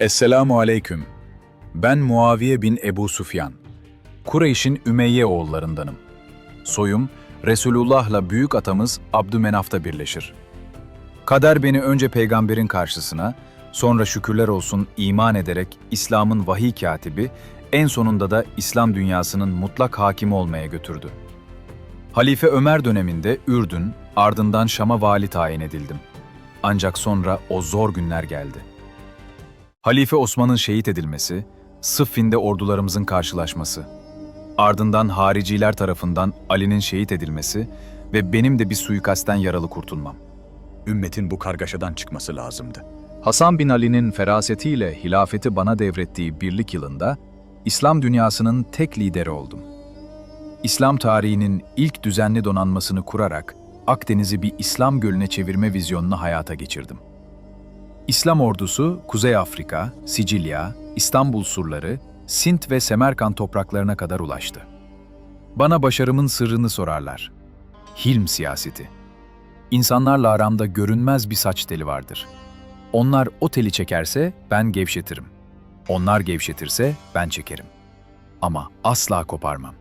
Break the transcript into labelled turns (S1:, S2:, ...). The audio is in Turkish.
S1: Esselamu aleyküm. Ben Muaviye bin Ebu Sufyan. Kureyş'in Ümeyye oğullarındanım. Soyum, Resulullah'la büyük atamız Abdümenaf'ta birleşir. Kader beni önce peygamberin karşısına, sonra şükürler olsun iman ederek İslam'ın vahiy katibi, en sonunda da İslam dünyasının mutlak hakimi olmaya götürdü. Halife Ömer döneminde Ürdün, ardından Şam'a vali tayin edildim. Ancak sonra o zor günler geldi. Halife Osman'ın şehit edilmesi, Sıffin'de ordularımızın karşılaşması, ardından hariciler tarafından Ali'nin şehit edilmesi ve benim de bir suikastten yaralı kurtulmam.
S2: Ümmetin bu kargaşadan çıkması lazımdı.
S1: Hasan bin Ali'nin ferasetiyle hilafeti bana devrettiği birlik yılında İslam dünyasının tek lideri oldum. İslam tarihinin ilk düzenli donanmasını kurarak Akdeniz'i bir İslam gölüne çevirme vizyonunu hayata geçirdim. İslam ordusu Kuzey Afrika, Sicilya, İstanbul surları, Sint ve Semerkant topraklarına kadar ulaştı. Bana başarımın sırrını sorarlar. Hilm siyaseti. İnsanlarla aramda görünmez bir saç teli vardır. Onlar o teli çekerse ben gevşetirim. Onlar gevşetirse ben çekerim. Ama asla koparmam.